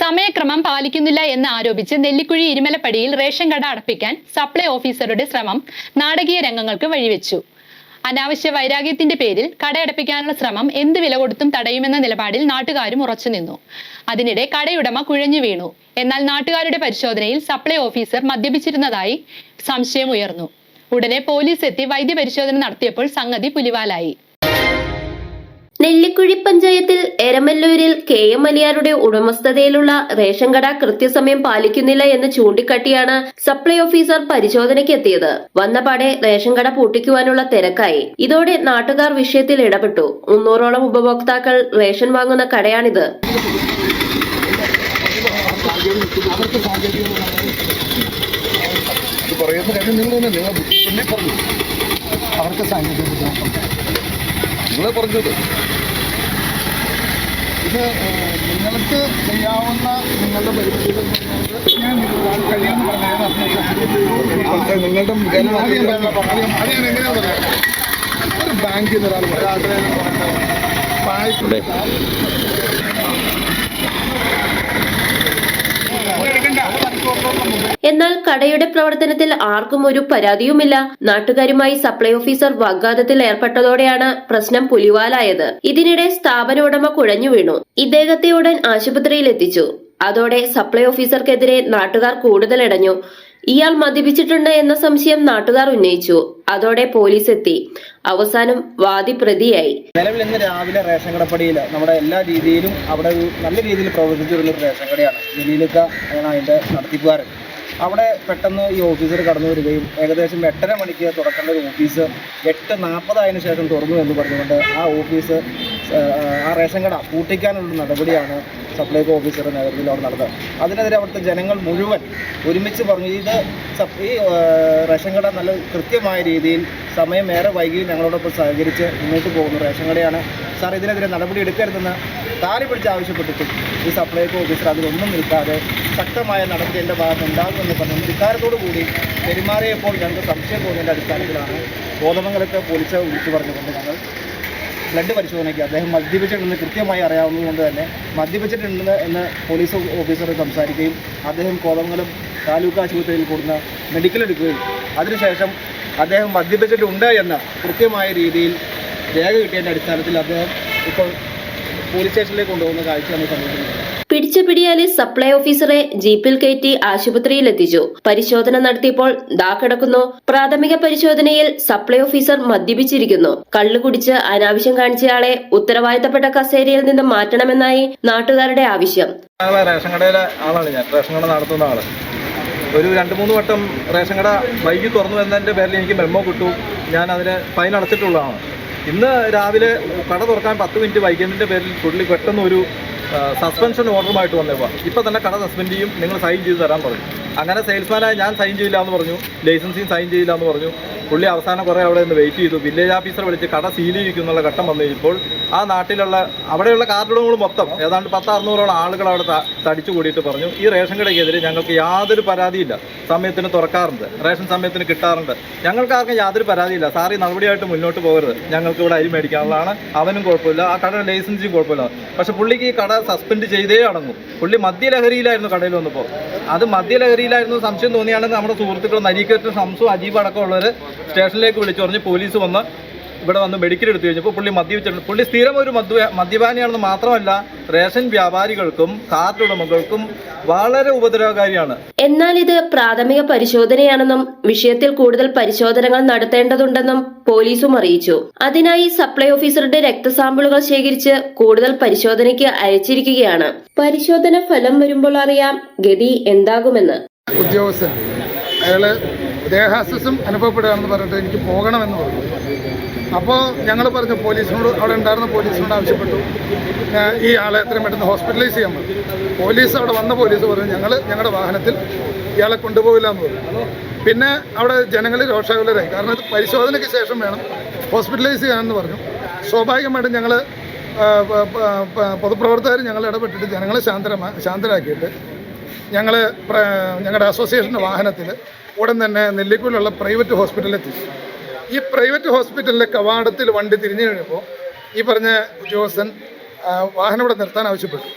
സമയക്രമം പാലിക്കുന്നില്ല എന്ന് ആരോപിച്ച് നെല്ലിക്കുഴി ഇരുമലപ്പടിയിൽ റേഷൻ കട അടപ്പിക്കാൻ സപ്ലൈ ഓഫീസറുടെ ശ്രമം നാടകീയ രംഗങ്ങൾക്ക് വഴിവെച്ചു. അനാവശ്യ വൈരാഗ്യത്തിന്റെ പേരിൽ കടയടപ്പിക്കാനുള്ള ശ്രമം എന്ത് വില കൊടുത്തും തടയുമെന്ന നിലപാടിൽ നാട്ടുകാരും ഉറച്ചുനിന്നു അതിനിടെ കടയുടമ കുഴഞ്ഞു വീണു. എന്നാൽ നാട്ടുകാരുടെ പരിശോധനയിൽ സപ്ലൈ ഓഫീസർ മദ്യപിച്ചിരുന്നതായി സംശയം ഉയർന്നു. ഉടനെ പോലീസ് എത്തി വൈദ്യപരിശോധന നടത്തിയപ്പോൾ സംഗതി പുലിവാലായി. നെല്ലിക്കുഴി പഞ്ചായത്തിൽ എരമല്ലൂരിൽ കെ എം അലിയാരുടെ ഉടമസ്ഥതയിലുള്ള റേഷൻ കട കൃത്യസമയം പാലിക്കുന്നില്ല എന്ന് ചൂണ്ടിക്കാട്ടിയാണ് സപ്ലൈ ഓഫീസർ പരിശോധനയ്ക്ക് എത്തിയത്. വന്നപാടെ റേഷൻ കട പൂട്ടിക്കുവാനുള്ള തിരക്കായി. ഇതോടെ നാട്ടുകാർ വിഷയത്തിൽ ഇടപെട്ടു. മുന്നൂറോളം ഉപഭോക്താക്കൾ റേഷൻ വാങ്ങുന്ന കടയാണിത്. നിങ്ങൾ നിങ്ങൾ അവർക്ക് സാങ്കേതിക ബുദ്ധിമുട്ടുണ്ട് നിങ്ങളെ പറഞ്ഞത്. ഇത് നിങ്ങൾക്ക് ചെയ്യാവുന്ന നിങ്ങളുടെ പരിപാടികൾ കഴിയുമെന്ന് പറഞ്ഞാൽ നിങ്ങളുടെ അത് ഞാൻ എങ്ങനെയാ പറയാം? ഒരു ബാങ്കിൽ നിന്ന് ഒരാൾ വായ്പ എന്നാൽ കടയുടെ പ്രവർത്തനത്തിൽ ആർക്കും ഒരു പരാതിയുമില്ല. നാട്ടുകാരുമായി സപ്ലൈ ഓഫീസർ വാഗ്വാദത്തിൽ ഏർപ്പെട്ടതോടെയാണ് പ്രശ്നം പുലിവാലായത്. ഇതിനിടെ സ്ഥാപന ഉടമ കുഴഞ്ഞു വീണു. ഇദ്ദേഹത്തെ ഉടൻ ആശുപത്രിയിൽ എത്തിച്ചു. അതോടെ സപ്ലൈ ഓഫീസർക്കെതിരെ നാട്ടുകാർ കൂടുതൽ ഇടഞ്ഞു. ഇയാൾ മദ്യപിച്ചിട്ടുണ്ട് എന്ന സംശയം നാട്ടുകാർ ഉന്നയിച്ചു. അതോടെ പോലീസ് എത്തി. അവസാനം വാദി പ്രതിയായി. നിലവിൽ ഇന്ന് രാവിലെ റേഷൻ കടപ്പടിയിൽ നമ്മുടെ എല്ലാ രീതിയിലും അവിടെ നല്ല രീതിയിൽ പ്രവർത്തിച്ചു വരുന്ന ഒരു റേഷൻ കടയാണ്. ജലീലിക്ക ആണ് അതിന്റെ നടത്തിപ്പുകാരൻ. അവിടെ പെട്ടെന്ന് ഈ ഓഫീസർ കടന്നു വരികയും ഏകദേശം എട്ടര മണിക്ക് തുറക്കേണ്ട ഒരു ഓഫീസ് എട്ട് നാൽപ്പതായതിനു ശേഷം തുറന്നു എന്ന് പറഞ്ഞുകൊണ്ട് ആ ഓഫീസ് ആ റേഷൻ കട പൂട്ടിക്കാനുള്ള നടപടിയാണ് സപ്ലൈകോ ഓഫീസറുടെ നേതൃത്വത്തിൽ അവിടെ നടന്നത്. അതിനെതിരെ അവിടുത്തെ ജനങ്ങൾ മുഴുവൻ ഒരുമിച്ച് പറഞ്ഞു ഇത് ഈ റേഷൻ കട നല്ല കൃത്യമായ രീതിയിൽ സമയം ഏറെ വൈകിയും ഞങ്ങളോടൊപ്പം സഹകരിച്ച് മുന്നോട്ട് പോകുന്ന റേഷൻ കടയാണ്. സാർ ഇതിനെതിരെ നടപടി എടുക്കരുതെന്ന് താലി പിടിച്ച് ആവശ്യപ്പെട്ടിട്ടും ഈ സപ്ലൈകോ ഓഫീസർ അതിലൊന്നും നിൽക്കാതെ ശക്തമായ നടപടി എന്റെ ഭാഗത്ത് ഉണ്ടാകുമെന്ന് പറഞ്ഞു ധിക്കാരത്തോടു കൂടി പെരുമാറിയപ്പോൾ ഞങ്ങൾക്ക് സംശയം തോന്നിയതിന്റെ അടിസ്ഥാനത്തിലാണ് കോതമംഗലത്തെ പോലീസ് വിളിച്ചു പറഞ്ഞുകൊണ്ട് ഞങ്ങൾ ബ്ലഡ് പരിശോധനയ്ക്ക് അദ്ദേഹം മദ്യപിച്ചിട്ടുണ്ടെന്ന് കൃത്യമായി അറിയാവുന്നതുകൊണ്ട് തന്നെ മദ്യപിച്ചിട്ടുണ്ട് എന്ന് പോലീസ് ഓഫീസർ സംസാരിക്കുകയും അദ്ദേഹം കോതമംഗലം താലൂക്ക് ആശുപത്രിയിൽ കൂടുന്ന മെഡിക്കൽ എടുക്കുകയും അതിനുശേഷം അദ്ദേഹം മദ്യപിച്ചിട്ടുണ്ട് എന്ന കൃത്യമായ രീതിയിൽ രേഖ കിട്ടിയതിന്റെ അടിസ്ഥാനത്തിൽ അദ്ദേഹം ഇപ്പോൾ പോലീസ് സ്റ്റേഷനിലേക്ക് കൊണ്ടുപോകുന്ന കാഴ്ച നമ്മൾ സംഭവിക്കുന്നത് പിടിച്ച പിടിയാലെ സപ്ലൈ ഓഫീസറെ ജീപ്പിൽ കയറ്റി ആശുപത്രിയിൽ എത്തിച്ചു പരിശോധന നടത്തിയപ്പോൾ ദാ കിടക്കുന്നു. പ്രാഥമിക പരിശോധനയിൽ സപ്ലൈ ഓഫീസർ മദ്യപിച്ചിരിക്കുന്നു. കള്ളു കുടിച്ച് അനാവശ്യം കാണിച്ചയാളെ ഉത്തരവാദിത്തപ്പെട്ട കസേരയിൽ നിന്ന് മാറ്റണമെന്നായി നാട്ടുകാരുടെ ആവശ്യം. റേഷൻ കടയിലെ ആളാണ് ഞാൻ. റേഷൻ കട നടത്തുന്ന ആൾ ഒരു രണ്ട് മൂന്ന് വട്ടം റേഷൻ കട വൈകി തുറന്നു എന്നതിന്റെ പേരിൽ എനിക്ക് മെമ്മോ കിട്ടു. ഞാൻ അതിന് ഫൈൻ അടച്ചിട്ടുള്ളതാണ്. ഇന്ന് രാവിലെ കട തുറക്കാൻ പത്ത് മിനിറ്റ് വൈകിയതിന്റെ പേരിൽ പുള്ളി പെട്ടെന്ന് ഒരു സസ്പെൻഷൻ ഓർഡറുമായിട്ട് വന്നേക്കുക ഇപ്പോൾ തന്നെ കട സസ്പെൻഡ് ചെയ്യും നിങ്ങൾ സൈൻ ചെയ്ത് തരാൻ പറഞ്ഞു. അങ്ങനെ സെയിൽസ്മാനായ ഞാൻ സൈൻ ചെയ്യില്ല എന്ന് പറഞ്ഞു. ലൈസൻസിയും സൈൻ ചെയ്യില്ല എന്ന് പറഞ്ഞു. പുള്ളി അവസാനം കുറേ അവിടെ നിന്ന് വെയിറ്റ് ചെയ്തു. വില്ലേജ് ഓഫീസർ വിളിച്ച് കട സീൽ ചെയ്യിക്കുന്നുള്ള ഘട്ടം വന്നു കഴിഞ്ഞപ്പോൾ ആ നാട്ടിലുള്ള അവിടെയുള്ള കാർഡുകൾ മൊത്തം ഏതാണ്ട് പത്ത് അറുന്നൂറോളം ആളുകൾ അവിടെ തടിച്ചു കൂടിയിട്ട് പറഞ്ഞു. ഈ റേഷൻ കടയ്ക്കെതിരെ ഞങ്ങൾക്ക് യാതൊരു പരാതിയില്ല. സമയത്തിന് തുറക്കാറുണ്ട്. റേഷൻ സമയത്തിന് കിട്ടാറുണ്ട്. ഞങ്ങൾക്ക് ആർക്കും യാതൊരു പരാതിയില്ല. സാർ ഈ നടപടിയായിട്ട് മുന്നോട്ട് പോകരുത്. ഞങ്ങൾക്ക് ഇവിടെ അരി മേടിക്കാനുള്ളതാണ്. അവനും കുഴപ്പമില്ല. ആ കട ലൈസൻസും കുഴപ്പമില്ല. പക്ഷെ പുള്ളിക്ക് ഈ കട സസ്പെൻഡ് ചെയ്തേ അടങ്ങും. പുള്ളി മദ്യലഹരിയിലായിരുന്നു കടയിൽ വന്നപ്പോൾ. അത് മദ്യലഹരിയിലായിരുന്നു സംശയം തോന്നിയാണെങ്കിൽ നമ്മുടെ സുഹൃത്തുക്കൾ നരീക്കറ്റ് ഷംസും അജീബ് അടക്കമുള്ളവർ സ്റ്റേഷനിലേക്ക് വിളിച്ചു പറഞ്ഞ് പോലീസ് വന്ന് ഇവിടെ വന്ന് മെഡിക്കൽ എടുത്തു കഴിഞ്ഞപ്പോൾ പുള്ളി മദ്യപിച്ചിട്ടുണ്ട് പുള്ളി സ്ഥിരം ഒരു മദ്യ മദ്യപാനിയാണെന്ന് മാത്രമല്ല റേഷൻ വ്യാപാരികൾക്കും കാർഡ് ഉടമകൾക്കും വളരെ ഉപദ്രവകാരിയാണ്. എന്നാൽ ഇത് പ്രാഥമിക പരിശോധനയാണെന്നും വിഷയത്തിൽ കൂടുതൽ പരിശോധനകൾ നടത്തേണ്ടതുണ്ടെന്നും പോലീസും അറിയിച്ചു. അതിനായി സപ്ലൈ ഓഫീസറുടെ രക്തസാമ്പിളുകൾ ശേഖരിച്ച് കൂടുതൽ പരിശോധനയ്ക്ക് അയച്ചിരിക്കുകയാണ്. പരിശോധന ഫലം വരുമ്പോൾ അറിയാം ഗതി എന്താകുമെന്ന്. ഉദ്യോഗസ്ഥൻ അയാൾ ദേഹാസ്വസം അനുഭവപ്പെടുകയാണെന്ന് പറഞ്ഞിട്ട് എനിക്ക് പോകണമെന്ന് പറഞ്ഞു. അപ്പോൾ ഞങ്ങൾ പറഞ്ഞു പോലീസിനോട് അവിടെ ഉണ്ടായിരുന്ന പോലീസിനോട് ആവശ്യപ്പെട്ടു. ഈ ആളെ എത്രയും പെട്ടെന്ന് ഹോസ്പിറ്റലൈസ് ചെയ്യാൻ പറഞ്ഞു. പോലീസ് അവിടെ വന്ന പോലീസ് പറഞ്ഞു ഞങ്ങൾ ഞങ്ങളുടെ വാഹനത്തിൽ ഇയാളെ കൊണ്ടുപോകില്ല എന്ന് പറഞ്ഞു. പിന്നെ അവിടെ ജനങ്ങൾ രോഷാകുലരായി. കാരണം ഇത് പരിശോധനയ്ക്ക് ശേഷം വേണം ഹോസ്പിറ്റലൈസ് ചെയ്യാമെന്ന് പറഞ്ഞു. സ്വാഭാവികമായിട്ടും ഞങ്ങൾ പൊതുപ്രവർത്തകർ ഞങ്ങൾ ഇടപെട്ടിട്ട് ജനങ്ങളെ ശാന്തരമാ ശാന്തരാക്കിയിട്ട് ഞങ്ങൾ ഞങ്ങളുടെ അസോസിയേഷന്റെ വാഹനത്തിൽ ഉടൻ തന്നെ നെല്ലിക്കുള്ള പ്രൈവറ്റ് ഹോസ്പിറ്റലിൽ എത്തി ഈ പ്രൈവറ്റ് ഹോസ്പിറ്റലിലെ കവാടത്തിൽ വണ്ടി തിരിഞ്ഞു കഴിഞ്ഞപ്പോൾ ഈ പറഞ്ഞ ഉദ്യോഗസ്ഥൻ വാഹനം ഇവിടെ നിർത്താൻ ആവശ്യപ്പെട്ടു.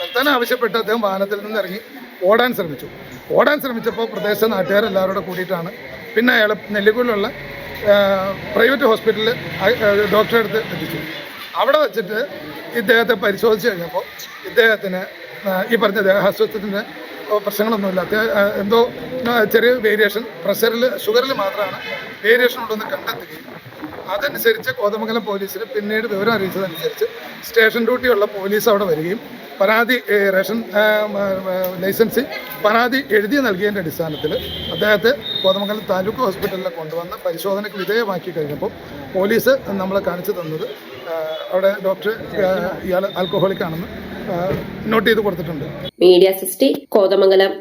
നിർത്താൻ ആവശ്യപ്പെട്ട് അദ്ദേഹം വാഹനത്തിൽ നിന്ന് ഇറങ്ങി ഓടാൻ ശ്രമിച്ചു. ഓടാൻ ശ്രമിച്ചപ്പോൾ പ്രദേശ നാട്ടുകാർ എല്ലാവരും കൂടെ കൂടിയിട്ടാണ് പിന്നെ അയാൾ നെല്ലിക്കുലുള്ള പ്രൈവറ്റ് ഹോസ്പിറ്റലിൽ ഡോക്ടറെ അടുത്ത് എത്തിച്ചു. അവിടെ വെച്ചിട്ട് ഇദ്ദേഹത്തെ പരിശോധിച്ച് കഴിഞ്ഞപ്പോൾ ഇദ്ദേഹത്തിന് ഈ പറഞ്ഞ ദേഹാസ്വസ്ഥത്തിന്റെ പ്രശ്നങ്ങളൊന്നുമില്ല. എന്തോ ചെറിയ വേരിയേഷൻ പ്രഷറിൽ ഷുഗറിൽ മാത്രമാണ് വേരിയേഷൻ ഉണ്ടെന്ന് കണ്ടെത്തുകയും അതനുസരിച്ച് കോതമംഗലം പോലീസിൽ പിന്നീട് വിവരം അറിയിച്ചതനുസരിച്ച് സ്റ്റേഷൻ ഡ്യൂട്ടിയുള്ള പോലീസ് അവിടെ വരികയും പരാതി റേഷൻ ലൈസൻസിൽ പരാതി എഴുതി നൽകിയതിന്റെ അടിസ്ഥാനത്തിൽ അദ്ദേഹത്തെ കോതമംഗലം താലൂക്ക് ഹോസ്പിറ്റലിൽ കൊണ്ടുവന്ന് പരിശോധനയ്ക്ക് വിധേയമാക്കി കഴിഞ്ഞപ്പോൾ പോലീസ് നമ്മളെ കാണിച്ചു തന്നത് അവിടെ ഡോക്ടർ ഇയാൾ ആൽക്കഹോളിക് ആണെന്ന് നോട്ട് ചെയ്ത് കൊടുത്തിട്ടുണ്ട്. മീഡിയ സിസ്റ്റി കോതമംഗലം.